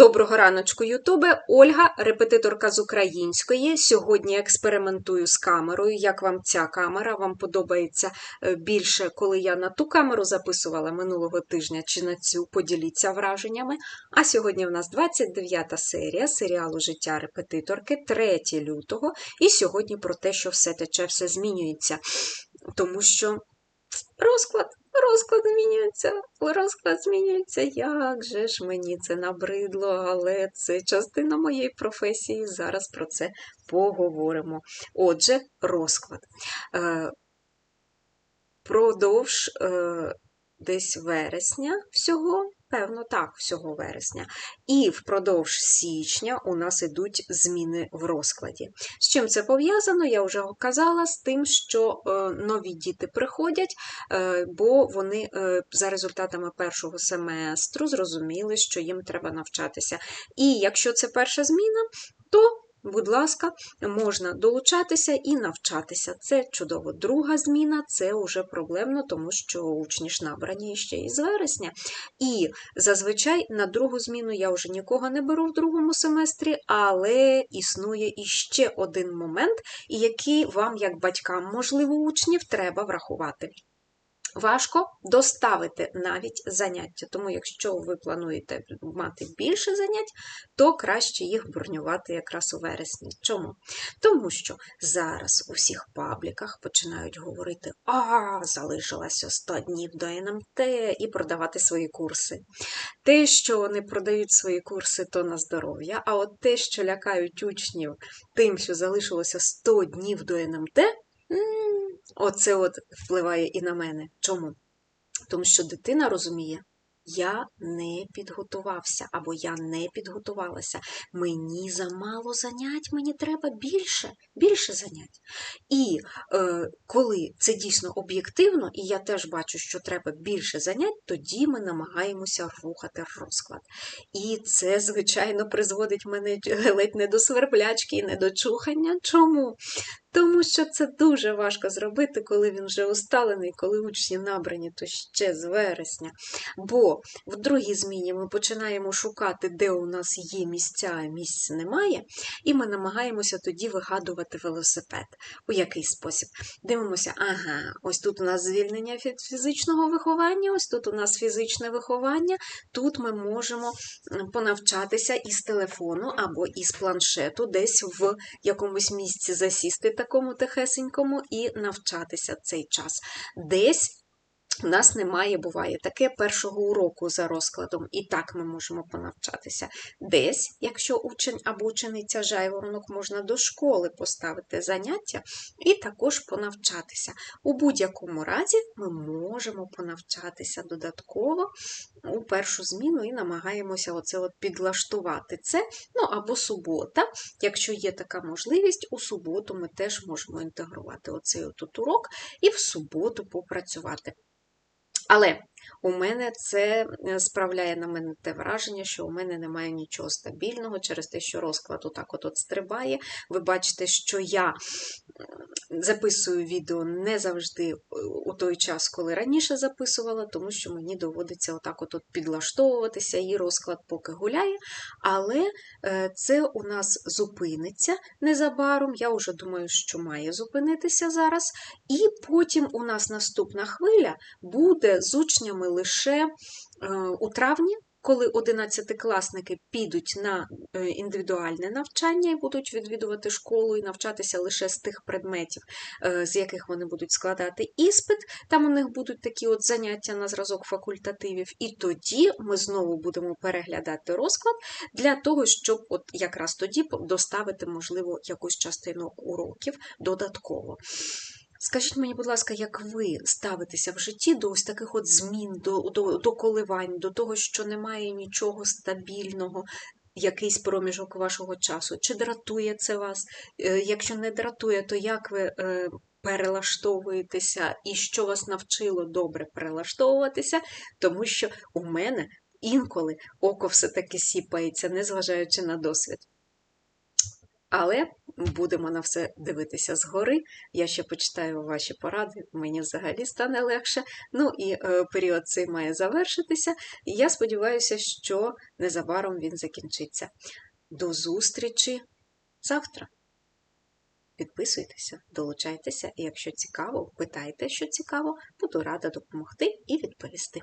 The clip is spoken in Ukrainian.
Доброго раночку, Ютубе. Ольга, репетиторка з української. Сьогодні експериментую з камерою. Як вам ця камера? Вам подобається е, більше, коли я на ту камеру записувала минулого тижня чи на цю? Поділіться враженнями. А сьогодні в нас 29 серія серіалу Життя репетиторки, 3 лютого. І сьогодні про те, що все тече, все змінюється. Тому що розклад. Розклад змінюється, розклад змінюється. Як же ж мені це набридло, але це частина моєї професії. Зараз про це поговоримо. Отже, розклад. Е, Продовж е, десь вересня всього. Певно, так, всього вересня. І впродовж січня у нас ідуть зміни в розкладі. З чим це пов'язано, я вже казала, з тим, що е, нові діти приходять, е, бо вони е, за результатами першого семестру зрозуміли, що їм треба навчатися. І якщо це перша зміна, то Будь ласка, можна долучатися і навчатися. Це чудово. Друга зміна це вже проблемно, тому що учні ж набрані ще із вересня. І зазвичай на другу зміну я вже нікого не беру в другому семестрі, але існує іще один момент, який вам, як батькам, можливо, учнів, треба врахувати. Важко доставити навіть заняття, тому якщо ви плануєте мати більше занять, то краще їх бронювати якраз у вересні. Чому? Тому що зараз у всіх пабліках починають говорити: а, залишилося 100 днів до НМТ і продавати свої курси. Те, що вони продають свої курси, то на здоров'я, а от те, що лякають учнів тим, що залишилося 100 днів до НМТ. Оце от впливає і на мене. Чому? Тому що дитина розуміє, я не підготувався або я не підготувалася. Мені замало занять, мені треба більше, більше занять. І е, коли це дійсно об'єктивно, і я теж бачу, що треба більше занять, тоді ми намагаємося рухати розклад. І це, звичайно, призводить мене ледь не до сверблячки і не до чухання. Чому? Тому що це дуже важко зробити, коли він вже усталений, коли учні набрані, то ще з вересня. Бо в другій зміні ми починаємо шукати, де у нас є місця, а місць немає, і ми намагаємося тоді вигадувати велосипед. У який спосіб? Дивимося, ага, ось тут у нас звільнення від фізичного виховання, ось тут у нас фізичне виховання, тут ми можемо понавчатися із телефону або із планшету, десь в якомусь місці засісти такому тихесенькому і навчатися цей час. Десь у нас немає, буває таке першого уроку за розкладом, і так ми можемо понавчатися. Десь, якщо учень або учениця жайворонок, можна до школи поставити заняття і також понавчатися. У будь-якому разі ми можемо понавчатися додатково у першу зміну і намагаємося оце от підлаштувати це. Ну або субота. Якщо є така можливість, у суботу ми теж можемо інтегрувати оцей от урок і в суботу попрацювати. Але у мене це е, справляє на мене те враження, що у мене немає нічого стабільного через те, що розклад отак от, стрибає. Ви бачите, що я записую відео не завжди е, у той час, коли раніше записувала, тому що мені доводиться отак от, підлаштовуватися, і розклад поки гуляє. Але е, це у нас зупиниться незабаром. Я вже думаю, що має зупинитися зараз. І потім у нас наступна хвиля буде з учнями лише е, у травні коли одинадцятикласники підуть на е, індивідуальне навчання і будуть відвідувати школу і навчатися лише з тих предметів, е, з яких вони будуть складати іспит, там у них будуть такі от заняття на зразок факультативів, і тоді ми знову будемо переглядати розклад для того, щоб от якраз тоді доставити, можливо, якусь частину уроків додатково. Скажіть мені, будь ласка, як ви ставитеся в житті до ось таких от змін, до, до, до коливань, до того, що немає нічого стабільного, якийсь проміжок вашого часу? Чи дратує це вас? Е, якщо не дратує, то як ви е, перелаштовуєтеся і що вас навчило добре перелаштовуватися? Тому що у мене інколи око все-таки сіпається, незважаючи на досвід. Але будемо на все дивитися згори. Я ще почитаю ваші поради, мені взагалі стане легше. Ну і е, період цей має завершитися. Я сподіваюся, що незабаром він закінчиться. До зустрічі завтра! Підписуйтеся, долучайтеся, і якщо цікаво, питайте, що цікаво, буду рада допомогти і відповісти.